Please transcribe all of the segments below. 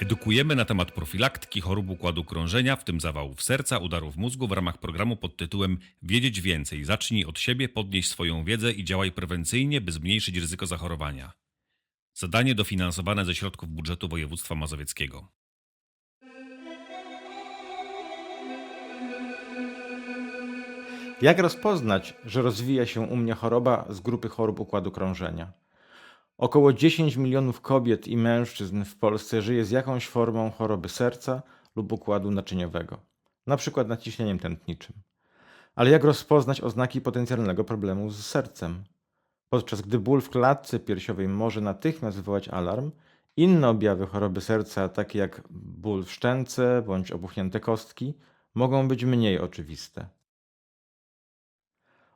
Edukujemy na temat profilaktyki chorób układu krążenia, w tym zawałów serca, udarów mózgu w ramach programu pod tytułem Wiedzieć więcej. Zacznij od siebie, podnieś swoją wiedzę i działaj prewencyjnie, by zmniejszyć ryzyko zachorowania. Zadanie dofinansowane ze środków budżetu województwa mazowieckiego. Jak rozpoznać, że rozwija się u mnie choroba z grupy chorób układu krążenia? Około 10 milionów kobiet i mężczyzn w Polsce żyje z jakąś formą choroby serca lub układu naczyniowego, na przykład nadciśnieniem tętniczym. Ale jak rozpoznać oznaki potencjalnego problemu z sercem? Podczas gdy ból w klatce piersiowej może natychmiast wywołać alarm, inne objawy choroby serca, takie jak ból w szczęce bądź opuchnięte kostki, mogą być mniej oczywiste.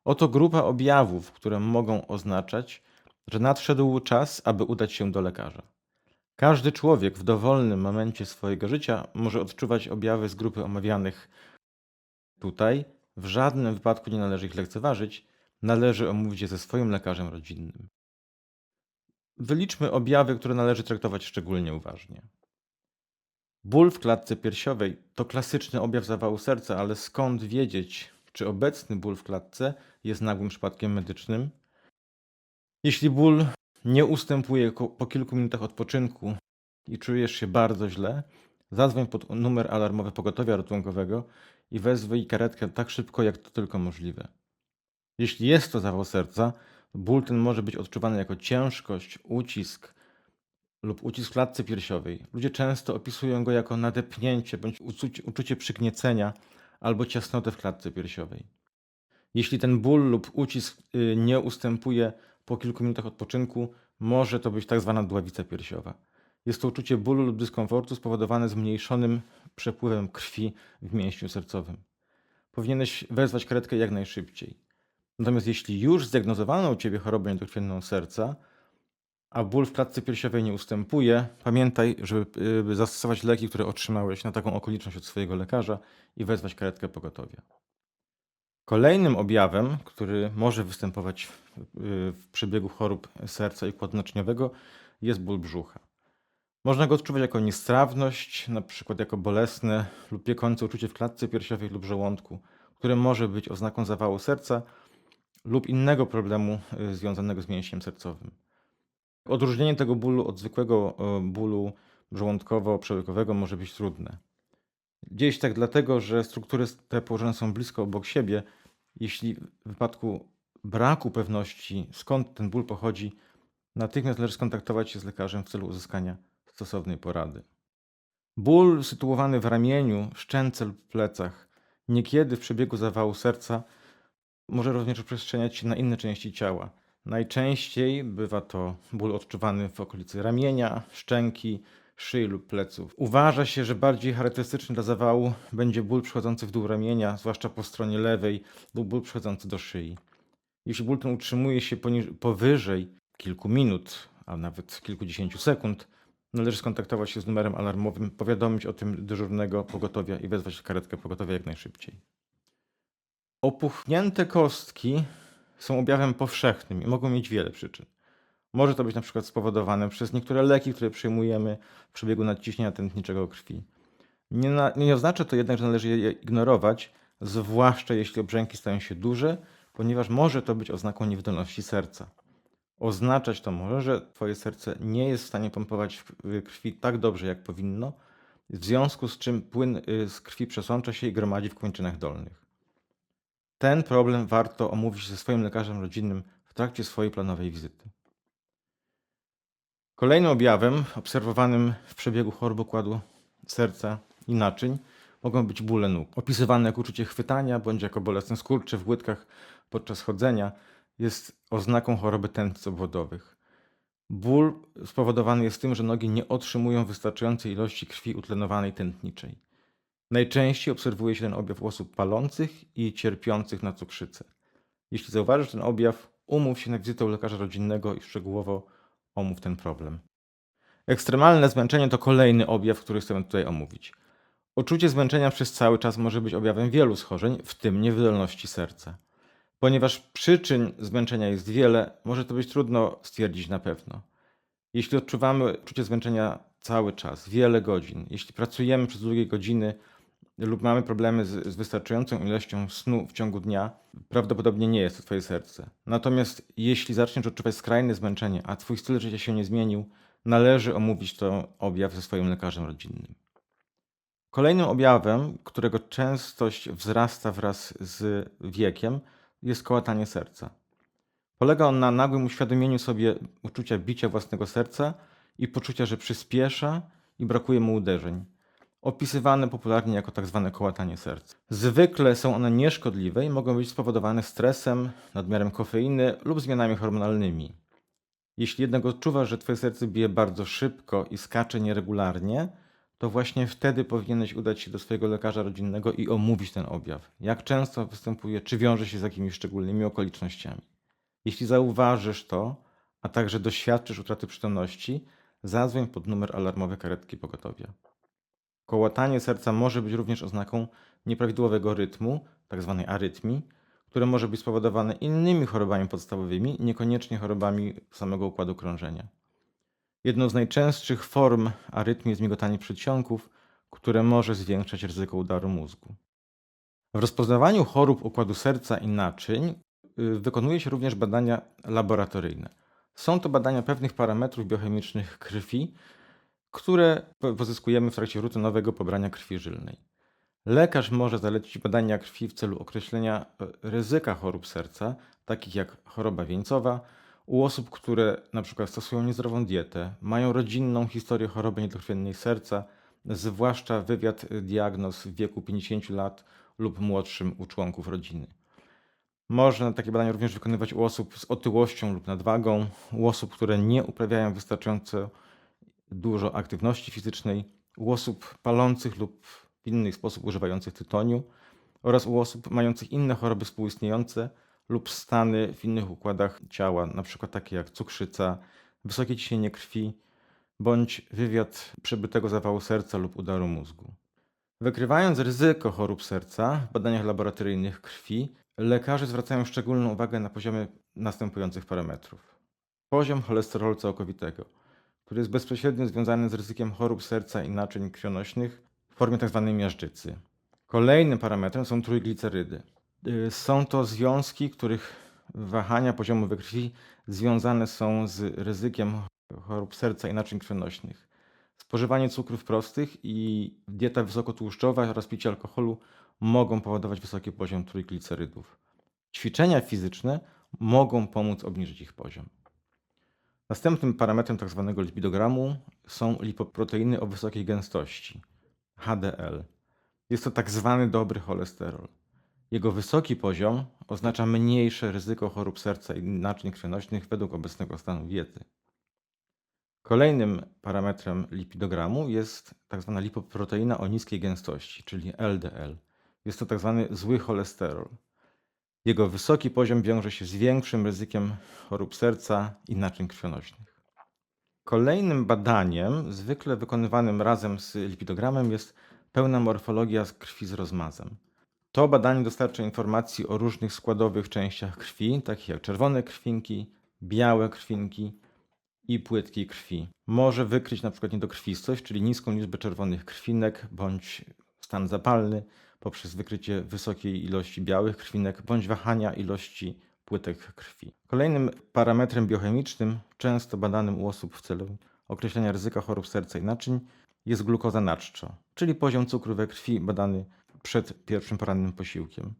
Oto grupa objawów, które mogą oznaczać, że nadszedł czas, aby udać się do lekarza. Każdy człowiek w dowolnym momencie swojego życia może odczuwać objawy z grupy omawianych tutaj. W żadnym wypadku nie należy ich lekceważyć, należy omówić je ze swoim lekarzem rodzinnym. Wyliczmy objawy, które należy traktować szczególnie uważnie. Ból w klatce piersiowej to klasyczny objaw zawału serca, ale skąd wiedzieć, czy obecny ból w klatce jest nagłym przypadkiem medycznym? Jeśli ból nie ustępuje po kilku minutach odpoczynku i czujesz się bardzo źle, zadzwoń pod numer alarmowy pogotowia ratunkowego i wezwij karetkę tak szybko, jak to tylko możliwe. Jeśli jest to zawał serca, ból ten może być odczuwany jako ciężkość, ucisk lub ucisk klatce piersiowej. Ludzie często opisują go jako nadepnięcie bądź uczucie, uczucie przygniecenia albo ciasnotę w klatce piersiowej. Jeśli ten ból lub ucisk y, nie ustępuje po kilku minutach odpoczynku, może to być tak zwana dławica piersiowa. Jest to uczucie bólu lub dyskomfortu spowodowane zmniejszonym przepływem krwi w mięśniu sercowym. Powinieneś wezwać karetkę jak najszybciej. Natomiast jeśli już zdiagnozowano u ciebie chorobę niedokrwienną serca, a ból w klatce piersiowej nie ustępuje, pamiętaj, żeby y, zastosować leki, które otrzymałeś na taką okoliczność od swojego lekarza i wezwać karetkę pogotowia. Kolejnym objawem, który może występować w, przebiegu chorób serca i układu naczyniowego, jest ból brzucha. Można go odczuwać jako niestrawność, na przykład jako bolesne lub piekące uczucie w klatce piersiowej lub żołądku, które może być oznaką zawału serca lub innego problemu y, związanego z mięśniem sercowym. Odróżnienie tego bólu od zwykłego y, bólu żołądkowo-przełykowego może być trudne. Dzieje się tak dlatego, że struktury te położone są blisko obok siebie. Jeśli w wypadku braku pewności, skąd ten ból pochodzi, natychmiast należy skontaktować się z lekarzem w celu uzyskania stosownej porady. Ból sytuowany w ramieniu, szczęce lub plecach, niekiedy w przebiegu zawału serca, może również rozprzestrzeniać się na inne części ciała. Najczęściej bywa to ból odczuwany w okolicy ramienia, szczęki, szyi lub pleców. Uważa się, że bardziej charakterystyczny dla zawału będzie ból przychodzący w dół ramienia, zwłaszcza po stronie lewej, lub ból przychodzący do szyi. Jeśli ból ten utrzymuje się powyżej kilku minut, a nawet kilkudziesięciu sekund, należy skontaktować się z numerem alarmowym, powiadomić o tym dyżurnego pogotowia i wezwać karetkę pogotowia jak najszybciej. Opuchnięte kostki są objawem powszechnym i mogą mieć wiele przyczyn. Może to być na przykład spowodowane przez niektóre leki, które przyjmujemy w przebiegu nadciśnienia tętniczego krwi. Nie, na, nie oznacza to jednak, że należy je ignorować, zwłaszcza jeśli obrzęki stają się duże, ponieważ może to być oznaką niewydolności serca. Oznaczać to może, że Twoje serce nie jest w stanie pompować krwi tak dobrze, jak powinno, w związku z czym płyn y, z krwi przesącza się i gromadzi w kończynach dolnych. Ten problem warto omówić ze swoim lekarzem rodzinnym w trakcie swojej planowej wizyty. Kolejnym objawem obserwowanym w przebiegu chorób układu serca i naczyń mogą być bóle nóg. Opisywane jako uczucie chwytania bądź jako bolesne skurcze w łydkach podczas chodzenia jest oznaką choroby tętnic obwodowych. Ból spowodowany jest tym, że nogi nie otrzymują wystarczającej ilości krwi utlenowanej tętniczej. Najczęściej obserwuje się ten objaw u osób palących i cierpiących na cukrzycę. Jeśli zauważysz ten objaw, umów się na wizytę u lekarza rodzinnego i szczegółowo omów ten problem. Ekstremalne zmęczenie to kolejny objaw, który chcemy tutaj omówić. Uczucie zmęczenia przez cały czas może być objawem wielu schorzeń, w tym niewydolności serca. Ponieważ przyczyn zmęczenia jest wiele, może to być trudno stwierdzić na pewno. Jeśli odczuwamy uczucie zmęczenia cały czas, wiele godzin, jeśli pracujemy przez długie godziny lub mamy problemy z, z wystarczającą ilością snu w ciągu dnia, prawdopodobnie nie jest to Twoje serce. Natomiast jeśli zaczniesz odczuwać skrajne zmęczenie, a Twój styl życia się nie zmienił, należy omówić to objaw ze swoim lekarzem rodzinnym. Kolejnym objawem, którego częstość wzrasta wraz z wiekiem, jest kołatanie serca. Polega on na nagłym uświadomieniu sobie uczucia bicia własnego serca i poczucia, że przyspiesza i brakuje mu uderzeń. Opisywane popularnie jako tak zwane kołatanie serca. Zwykle są one nieszkodliwe i mogą być spowodowane stresem, nadmiarem kofeiny lub zmianami hormonalnymi. Jeśli jednak odczuwasz, że twoje serce bije bardzo szybko i skacze nieregularnie, to właśnie wtedy powinieneś udać się do swojego lekarza rodzinnego i omówić ten objaw. Jak często występuje, czy wiąże się z jakimiś szczególnymi okolicznościami. Jeśli zauważysz to, a także doświadczysz utraty przytomności, zadzwoń pod numer alarmowy karetki pogotowia. Kołatanie serca może być również oznaką nieprawidłowego rytmu, tzw. arytmii, które może być spowodowane innymi chorobami podstawowymi, niekoniecznie chorobami samego układu krążenia. Jedną z najczęstszych form arytmii jest migotanie przedsionków, które może zwiększać ryzyko udaru mózgu. W rozpoznawaniu chorób układu serca i naczyń y, wykonuje się również badania laboratoryjne. Są to badania pewnych parametrów biochemicznych krwi, które po- pozyskujemy w trakcie rutynowego pobrania krwi żylnej. Lekarz może zalecić badania krwi w celu określenia e, ryzyka chorób serca, takich jak choroba wieńcowa, u osób, które przykład stosują niezdrową dietę, mają rodzinną historię choroby niedokrwiennej serca, zwłaszcza wywiad y, diagnoz w wieku 50 lat lub młodszym u członków rodziny. Można takie badania również wykonywać u osób z otyłością lub nadwagą, u osób, które nie uprawiają wystarczająco dużo aktywności fizycznej, u osób palących lub w inny sposób używających tytoniu oraz u osób mających inne choroby współistniejące lub stany w innych układach ciała, np. takie jak cukrzyca, wysokie ciśnienie krwi bądź wywiad przebytego zawału serca lub udaru mózgu. Wykrywając ryzyko chorób serca w badaniach laboratoryjnych krwi, lekarze zwracają szczególną uwagę na poziomie następujących parametrów. Poziom cholesterolu całkowitego, który jest bezpośrednio związany z ryzykiem chorób serca i naczyń krwionośnych w formie tzw. miażdżycy. Kolejnym parametrem są trójglicerydy. Y, Są to związki, których wahania poziomu we krwi związane są z ryzykiem chorób serca i naczyń krwionośnych. Spożywanie cukrów prostych i dieta wysokotłuszczowa oraz picie alkoholu mogą powodować wysoki poziom trójglicerydów. Ćwiczenia fizyczne mogą pomóc obniżyć ich poziom. Następnym parametrem tzw. lipidogramu są lipoproteiny o wysokiej gęstości HDL. Jest to tak zwany dobry cholesterol. Jego wysoki poziom oznacza mniejsze ryzyko chorób serca i naczyń krwionośnych według obecnego stanu wiedzy. Kolejnym parametrem lipidogramu jest tzw. lipoproteina o niskiej gęstości, czyli LDL. Jest to tzw. zły cholesterol. Jego wysoki poziom wiąże się z większym ryzykiem chorób serca i naczyń krwionośnych. Kolejnym badaniem, zwykle wykonywanym razem z lipidogramem, jest pełna morfologia krwi z rozmazem. To badanie dostarcza informacji o różnych składowych częściach krwi, takich jak czerwone krwinki, białe krwinki i płytki krwi. Może wykryć przykład niedokrwistość, czyli niską liczbę czerwonych krwinek bądź stan zapalny poprzez wykrycie wysokiej ilości białych krwinek bądź wahania ilości płytek krwi. Kolejnym parametrem biochemicznym, często badanym u osób w celu określenia ryzyka chorób serca i naczyń, jest glukoza naczczo, czyli poziom cukru we krwi badany przed pierwszym porannym posiłkiem.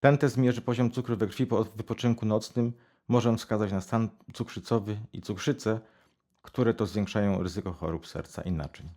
Ten test mierzy poziom cukru we krwi po wypoczynku nocnym, może wskazać na stan cukrzycowy i cukrzycę, które to zwiększają ryzyko chorób serca i naczyń.